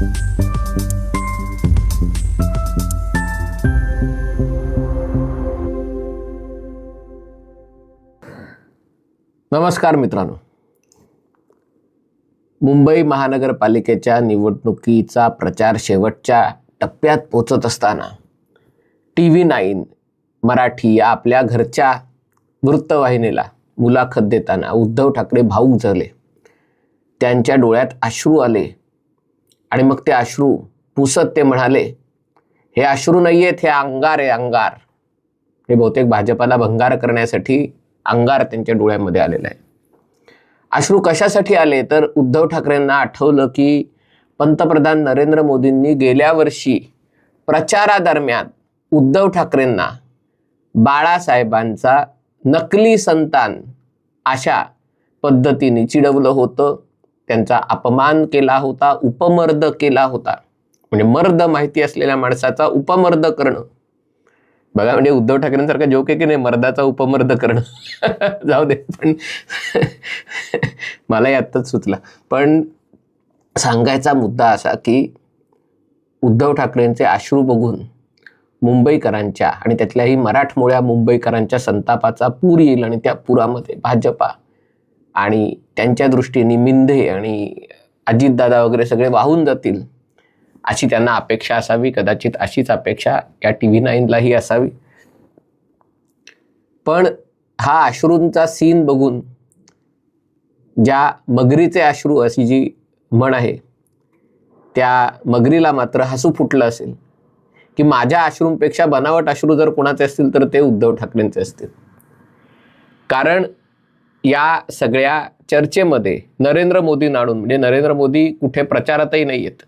नमस्कार मित्रांनो. मुंबई महानगरपालिकेच्या निवडणुकीचा प्रचार शेवटच्या टप्प्यात पोचत असताना टी व्ही नाईन मराठी या आपल्या घरच्या वृत्तवाहिनीला मुलाखत देताना उद्धव ठाकरे भाऊक झाले. त्यांच्या डोळ्यात अश्रू आले. आणि मग ते अश्रू पुसत ते म्हणाले हे अश्रू नाही आहेत हे अंगार आहे अंगार. हे बहुतेक भाजपाला भंगार करण्यासाठी अंगार त्यांच्या डोळ्यामध्ये आलेला आहे. अश्रू कशासाठी आले? तर उद्धव ठाकरेंना आठवलं की पंतप्रधान नरेंद्र मोदींनी गेल्या वर्षी प्रचारादरम्यान उद्धव ठाकरेंना बाळासाहेबांचा नकली संतान अशा पद्धतीने चिडवलं होतं. त्यांचा अपमान केला होता उपमर्द केला होता. म्हणजे मर्द माहिती असलेल्या माणसाचा उपमर्द करणं. बघा म्हणजे उद्धव ठाकरेंसारखा जोक आहे की नाही मर्दाचा उपमर्द करणं. जाऊ दे पण मला आत्ताच सुचला. पण सांगायचा मुद्दा असा की उद्धव ठाकरेंचे अश्रू बघून मुंबईकरांच्या आणि त्यातल्याही मराठमोळ्या मुंबईकरांच्या संतापाचा पूर येईल आणि त्या पुरामध्ये भाजपा आणि त्यांच्या दृष्टीने मिंधे आणि अजितदादा वगैरे सगळे वाहून जातील अशी त्यांना अपेक्षा असावी कदाचित अशीच अपेक्षा या टी व्ही नाईनलाही असावी. पण हा अश्रूंचा सीन बघून ज्या मगरीचे अश्रू अशी जी म्हण आहे त्या मगरीला मात्र हसू फुटलं असेल. की माझ्या अश्रूंपेक्षा बनावट अश्रू जर कोणाचे असतील तर ते उद्धव ठाकरेंचे असतील. कारण या सगळ्या चर्चेमध्ये नरेंद्र मोदी नाडून म्हणजे नरेंद्र मोदी कुठे प्रचारातही नाही आहेत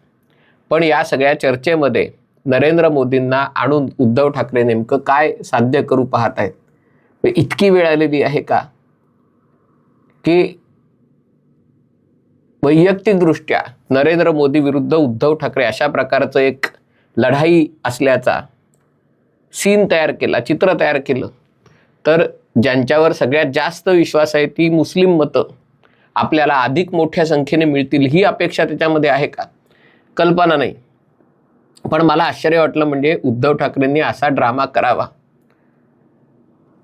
पण या सगळ्या चर्चेमध्ये नरेंद्र मोदींना आणून उद्धव ठाकरे नेमकं काय साध्य करू पाहत आहेत? इतकी वेळ आलेली आहे का? की वैयक्तिकदृष्ट्या नरेंद्र मोदी विरुद्ध उद्धव ठाकरे अशा प्रकारचं एक लढाई असल्याचा सीन तयार केला चित्र तयार केलं तर ज्यांच्यावर सगळ्यात जास्त विश्वास आहे ती मुस्लिम मतं. आपल्याला अधिक मोठ्या संख्येने मिळतील ही अपेक्षा त्याच्यामध्ये आहे का? कल्पना नाही. पण मला आश्चर्य वाटलं म्हणजे उद्धव ठाकरेंनी असा ड्रामा करावा.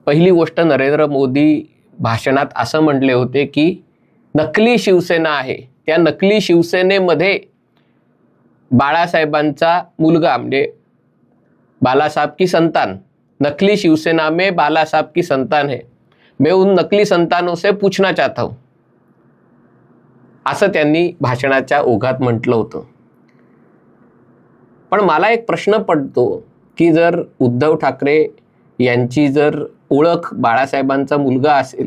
पहिली गोष्ट नरेंद्र मोदी भाषणात असं म्हटले होते की नकली शिवसेना आहे. त्या नकली शिवसेनेमध्ये बाळासाहेबांचा मुलगा म्हणजे बालासाहेब की संतान नकली शिवसेना में बालासाहेब की संतान है। मैं उन नकली संतानों से पूछना चाहता हूं। असं त्यांनी भाषणाच्या ओघात म्हटलं होतं। पण मला एक प्रश्न पडतो की जर उद्धव ठाकरे यांची जर ओळख बाळासाहेबांचा मुलगा असेल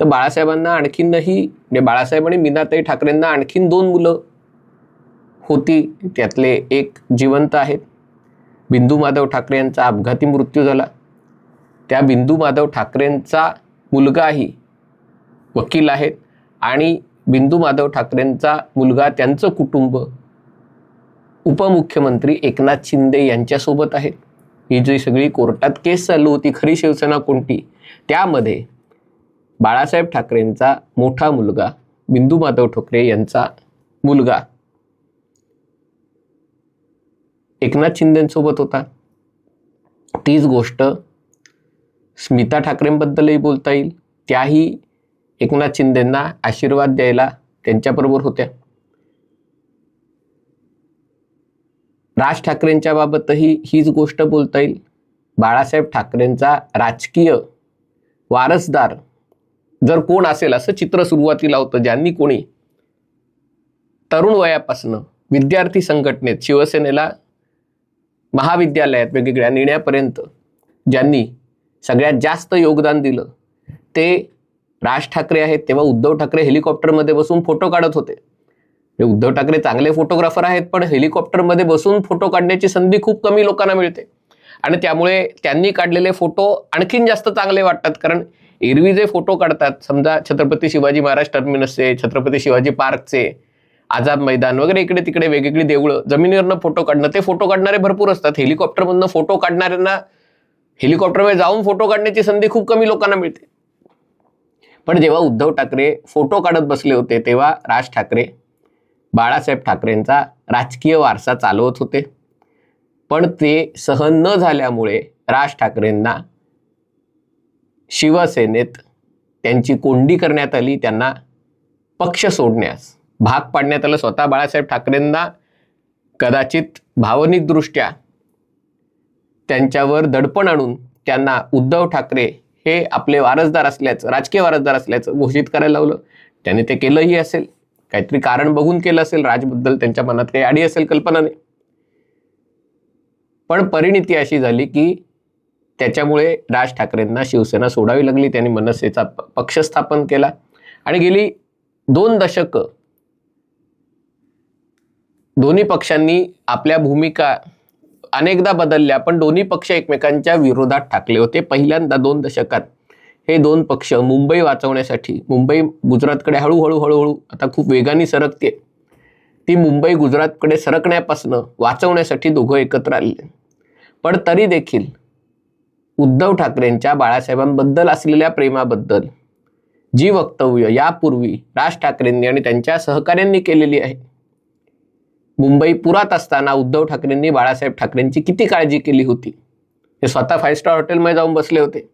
तर बाळासाहेबांना आणखीनही म्हणजे बाळासाहेब आणि मीनाताई ठाकरेंना आणखीन दोन मुलं होती त्यातले एक जिवंत आहेत. बिंदू माधव ठाकरे यांचा अपघाती मृत्यू झाला. त्या बिंदू माधव ठाकरेंचा मुलगाही वकील आहेत आणि बिंदू माधव ठाकरेंचा मुलगा त्यांचं कुटुंब उपमुख्यमंत्री एकनाथ शिंदे यांच्यासोबत आहे. ही जी सगळी कोर्टात केस चालू होती खरी शिवसेना कोणती? त्यामध्ये बाळासाहेब ठाकरेंचा मोठा मुलगा बिंदू माधव ठाकरे यांचा मुलगा एकनाथ शिंदेसोबत होता. तीच गोष्ट स्मिता ठाकरेंबद्दलही बोलता येईल. त्याही एकनाथ शिंदेंना आशीर्वाद द्यायला त्यांच्याबरोबर होत्या. राज ठाकरेंच्या बाबतही हीच गोष्ट बोलता येईल. बाळासाहेब ठाकरेंचा राजकीय वारसदार जर कोण असेल असं चित्र सुरुवातीला होतं ज्यांनी कोणी तरुण वयापासनं विद्यार्थी संघटनेत शिवसेनेला महाविद्यालयात वेगवेगळ्या नेण्यापर्यंत ज्यांनी सगळ्यात जास्त योगदान दिलं ते राज ठाकरे आहेत तेव्हा उद्धव ठाकरे हेलिकॉप्टरमध्ये बसून फोटो काढत होते. हे उद्धव ठाकरे चांगले फोटोग्राफर आहेत पण हेलिकॉप्टरमध्ये बसून फोटो काढण्याची संधी खूप कमी लोकांना मिळते. आणि त्यामुळे त्यांनी काढलेले फोटो आणखीन जास्त चांगले वाटतात कारण एरवी जे फोटो काढतात समजा छत्रपती शिवाजी महाराज टर्मिनसचे छत्रपती शिवाजी पार्कचे आझाद मैदान वगैरे इकडे तिकडे वेगवेगळी देवळं जमिनीवरनं फोटो काढणं ते फोटो काढणारे भरपूर असतात. हेलिकॉप्टरमधनं फोटो काढणाऱ्यांना हेलिकॉप्टरमध्ये जाऊन फोटो काढण्याची संधी खूप कमी लोकांना मिळते. पण जेव्हा उद्धव ठाकरे फोटो काढत बसले होते तेव्हा राज ठाकरे बाळासाहेब ठाकरेंचा राजकीय वारसा चालवत होते. पण ते सहन न झाल्यामुळे राज ठाकरेंना शिवसेनेत त्यांची कोंडी करण्यात आली त्यांना पक्ष सोडण्यास. भाग पाडण्यात आलं. स्वतः बाळासाहेब ठाकरेंना कदाचित भावनिकदृष्ट्या त्यांच्यावर दडपण आणून त्यांना उद्धव ठाकरे हे आपले वारसदार असल्याचं राजकीय वारसदार असल्याचं घोषित करायला लावलं. त्याने ते केलंही असेल. काहीतरी कारण बघून केलं असेल. राजबद्दल त्यांच्या मनात काही आडी असेल कल्पना नाही. पण परिणिती अशी झाली की त्याच्यामुळे राज ठाकरेंना शिवसेना सोडावी लागली. त्यांनी मनसेचा पक्ष स्थापन केला. आणि गेली दोन दशकं दोन्ही पक्षांनी आपल्या भूमिका अनेकदा बदलल्या पण दोन्ही पक्ष एकमेकांच्या विरोधात ठाकले होते. पहिल्यांदा दोन दशकात हे दोन पक्ष मुंबई वाचवण्यासाठी मुंबई गुजरातकडे हळूहळू हळूहळू आता खूप वेगाने सरकते. ती मुंबई गुजरातकडे सरकण्यापासनं वाचवण्यासाठी दोघं एकत्र आले. पण तरी देखील उद्धव ठाकरेंच्या बाळासाहेबांबद्दल असलेल्या प्रेमाबद्दल जी वक्तव्य यापूर्वी राज ठाकरेंनी आणि त्यांच्या सहकाऱ्यांनी केलेली आहे मुंबई पुरात असताना उद्धव ठाकरेंनी बाळासाहेब ठाकरेंची किती काळजी केली होती? ते स्वतः फाईव्ह स्टार हॉटेलमध्ये जाऊन बसले होते.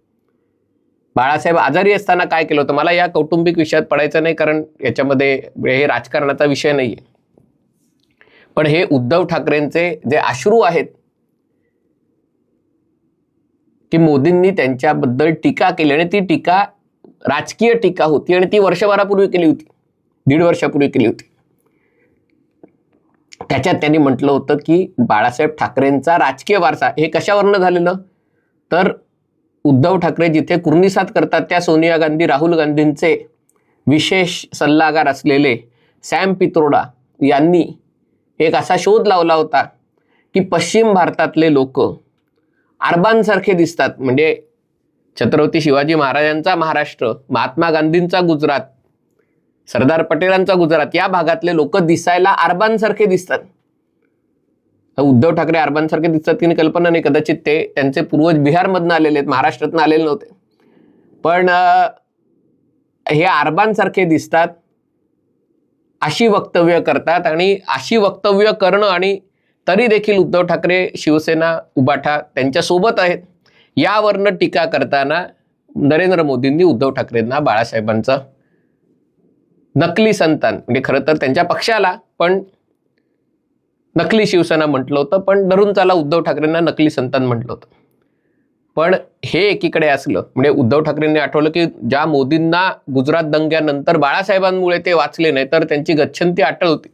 बाळासाहेब आजारी असताना काय केलं होतं? मला या कौटुंबिक विषयात पडायचं नाही कारण याच्यामध्ये हे राजकारणाचा विषय नाही आहे पण हे उद्धव ठाकरेंचे जे अश्रू आहेत की मोदींनी त्यांच्याबद्दल टीका केली आणि ती टीका राजकीय टीका होती आणि ती वर्षभरापूर्वी केली होती. दीड वर्षापूर्वी केली होती. त्याच्यात त्यांनी म्हटलं होतं की बाळासाहेब ठाकरेंचा राजकीय वारसा हे कशावरनं झालेलं? तर उद्धव ठाकरे जिथे कुर्निसात करतात त्या सोनिया गांधी राहुल गांधींचे विशेष सल्लागार असलेले सॅम पित्रोडा यांनी एक असा शोध लावला होता की पश्चिम भारतातले लोक अरबांसारखे दिसतात. म्हणजे छत्रपती शिवाजी महाराजांचा महाराष्ट्र महात्मा गांधींचा गुजरात सरदार पटेलांचा गुजरात या भागातले लोक दिसायला अरबांसारखे दिसतात. उद्धव ठाकरे अरबांसारखे दिसतात की नाही कल्पना नाही कदाचित ते त्यांचे पूर्वज बिहारमधनं आलेले आहेत महाराष्ट्रातनं आलेले नव्हते. पण हे अरबांसारखे दिसतात अशी वक्तव्य करतात आणि अशी वक्तव्य करणं आणि तरी देखील उद्धव ठाकरे शिवसेना उबाठा त्यांच्यासोबत आहेत. यावरनं टीका करताना नरेंद्र मोदींनी उद्धव ठाकरेंना बाळासाहेबांचा नकली संतान. म्हणजे खरं तर त्यांच्या पक्षाला पण नकली शिवसेना म्हटलं होतं पण धरून चाला उद्धव ठाकरेंना नकली संतान म्हटलं होतं. पण हे एकीकडे असलं म्हणजे उद्धव ठाकरेंनी आठवलं की ज्या मोदींना गुजरात दंग्यानंतर बाळासाहेबांमुळे ते वाचले नाही तर त्यांची गच्छंती अटळ होती.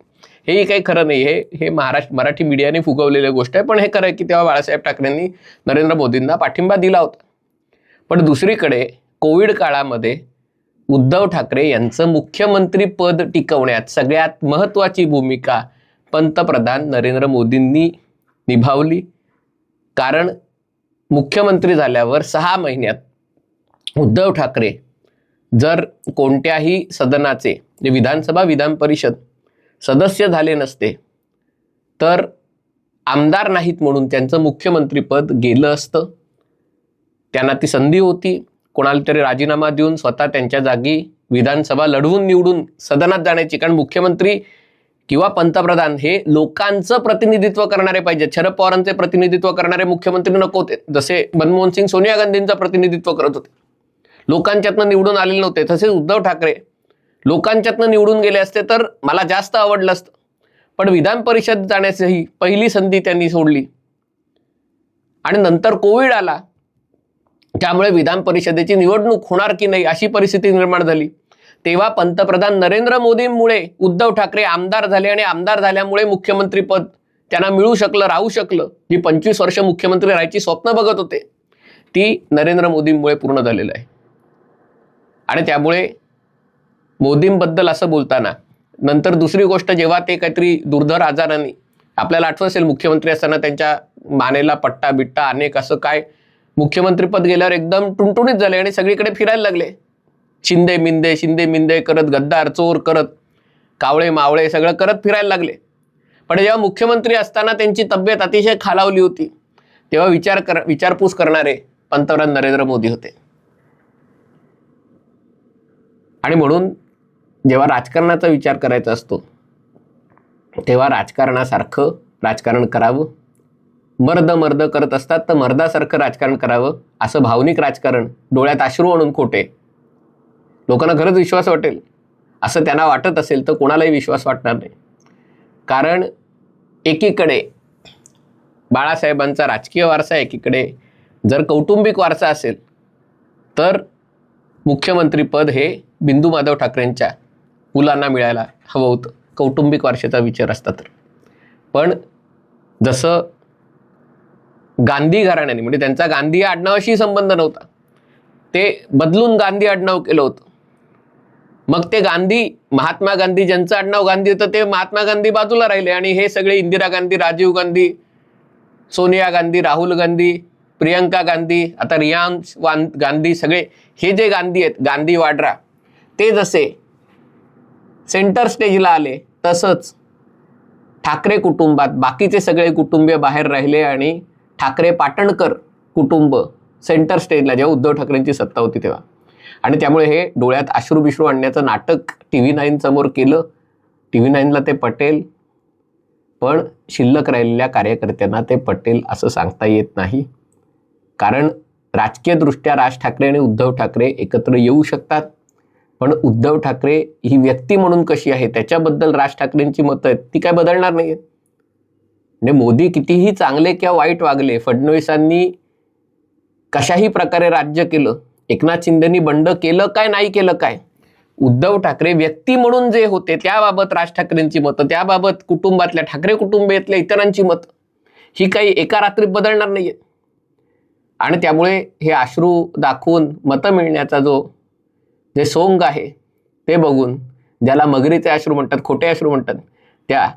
हेही काही खरं नाही हे हे महाराष्ट्र मराठी मीडियाने फुगवलेली गोष्ट आहे पण हे खरं आहे की तेव्हा बाळासाहेब ठाकरेंनी नरेंद्र मोदींना पाठिंबा दिला होता. पण दुसरीकडे कोविड काळामध्ये उद्धव ठाकरे यांचं मुख्यमंत्री पद टिकवण्यात सगळ्यात महत्त्वाची भूमिका पंतप्रधान नरेंद्र मोदींनी निभावली. कारण मुख्यमंत्री झाल्यावर सहा महिन्यात उद्धव ठाकरे जर कोणत्याही सदनाचे जे विधानसभा विधान परिषद सदस्य झाले नसते तर आमदार नाहीत म्हणून त्यांचं मुख्यमंत्रीपद गेलं असतं. त्यांना ती संधी होती. कोणाला तरी राजीनामा देऊन स्वतः त्यांच्या जागी विधानसभा लढवून निवडून सदनात जाण्याची. कारण मुख्यमंत्री किंवा पंतप्रधान हे लोकांचं प्रतिनिधित्व करणारे पाहिजे शरद पवारांचे प्रतिनिधित्व करणारे मुख्यमंत्री नको होते. जसे मनमोहन सिंग सोनिया गांधींचं प्रतिनिधित्व करत होते. लोकांच्यातनं निवडून आलेले नव्हते. तसेच उद्धव ठाकरे लोकांच्यातनं निवडून गेले असते तर मला जास्त आवडलं असतं. पण विधान परिषद जाण्याची पहिली संधी त्यांनी सोडली. आणि नंतर कोविड आला त्यामुळे विधान परिषदेची निवडणूक होणार की नाही अशी परिस्थिती निर्माण झाली. तेव्हा पंतप्रधान नरेंद्र मोदींमुळे उद्धव ठाकरे आमदार झाले आणि आमदार झाल्यामुळे मुख्यमंत्रीपद त्यांना मिळू शकलं राहू शकलं जी पंचवीस वर्ष मुख्यमंत्री राहायची स्वप्न बघत होते. ती नरेंद्र मोदींमुळे पूर्ण झालेलं आहे. आणि त्यामुळे मोदींबद्दल असं बोलताना नंतर दुसरी गोष्ट जेव्हा ते काहीतरी दुर्धर आजाराने आपल्याला आठवत असेल मुख्यमंत्री असताना त्यांच्या मानेला पट्टा बिट्टा अनेक असं काय मुख्यमंत्रीपद गेल्यावर एकदम टुणटुणीत झाले आणि सगळीकडे फिरायला लागले. शिंदे मिंदे शिंदे मिंदे करत गद्दार चोर करत कावळे मावळे सगळं करत फिरायला लागले. पण जेव्हा मुख्यमंत्री असताना त्यांची तब्येत अतिशय खालावली होती तेव्हा विचार कर विचारपूस करणारे पंतप्रधान नरेंद्र मोदी होते. आणि म्हणून जेव्हा राजकारणाचा विचार करायचा असतो तेव्हा राजकारणासारखं राजकारण करावं मर्द मर्द करत असतात तर मर्दासारखं राजकारण करावं असं भावनिक राजकारण डोळ्यात अश्रू आणून खोटे. लोकांना खरंच विश्वास वाटेल. असं त्यांना वाटत असेल तर कोणालाही विश्वास वाटणार नाही. कारण एकीकडे बाळासाहेबांचा राजकीय वारसा एकीकडे जर कौटुंबिक वारसा असेल तर मुख्यमंत्रीपद हे बिंदू माधव ठाकरेंच्या मुलांना मिळायला हवं होतं. कौटुंबिक वारशाचा विचार असता तर. पण जसं गांधी घराण्याने म्हणजे त्यांचा गांधी आडनावाशी संबंध नव्हता. ते बदलून गांधी आडनाव केलं होतं. मग ते गांधी महात्मा गांधी ज्यांचं आडनाव गांधी होतं ते महात्मा गांधी बाजूला राहिले आणि हे सगळे इंदिरा गांधी राजीव गांधी सोनिया गांधी राहुल गांधी प्रियंका गांधी आता रियांश वान गांधी सगळे हे जे गांधी आहेत गांधी वाड्रा ते जसे सेंटर स्टेजला आले तसंच ठाकरे कुटुंबात बाकीचे सगळे कुटुंबीय बाहेर राहिले आणि ठाकरे पाटणकर कुटुंब सेंटर स्टेजला जेव्हा उद्धव ठाकरेंची सत्ता होती तेव्हा. आणि त्यामुळे हे डोळ्यात अश्रू बिश्रू आणण्याचं नाटक टी व्ही नाईन समोर केलं. टी व्ही नाईनला ते पटेल. पण शिल्लक राहिलेल्या कार्यकर्त्यांना ते पटेल असं सांगता येत नाही. कारण राजकीयदृष्ट्या राज ठाकरे आणि उद्धव ठाकरे एकत्र येऊ शकतात. पण उद्धव ठाकरे ही व्यक्ती म्हणून कशी आहे त्याच्याबद्दल राज ठाकरेंची मतं आहेत ती काय बदलणार नाही आहेत म्हणजे मोदी कितीही चांगले किंवा वाईट वागले फडणवीसांनी कशाही प्रकारे राज्य केलं एकनाथ शिंदेनी बंड केलं काय नाही केलं काय? उद्धव ठाकरे व्यक्ती म्हणून जे होते त्याबाबत राज ठाकरेंची मतं त्याबाबत कुटुंबातल्या ठाकरे कुटुंबियातल्या इतरांची मतं ही काही एका रात्रीत बदलणार नाही आहे आणि त्यामुळे हे अश्रू दाखवून मतं मिळण्याचा जो जे सोंग आहे ते बघून ज्याला मगरीचे अश्रू म्हणतात खोटे अश्रू म्हणतात त्या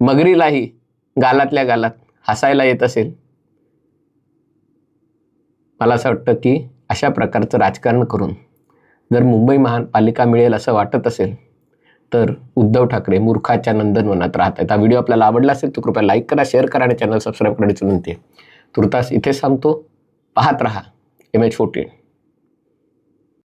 मगरीलाही गालातल्या गालात हसायला येत असेल मला असं वाटतं की अशा प्रकारचं राजकारण करून जर मुंबई महापालिका मिळेल असं वाटत असेल तर उद्धव ठाकरे मूर्खाच्या नंदनवनात राहत आहेत हा व्हिडिओ आपल्याला आवडला असेल तर कृपया लाईक करा शेअर करा आणि चॅनल सबस्क्राईब करण्याची विनंती आहे. तुर्तास इथे सांगतो पाहत राहा. M H fourteen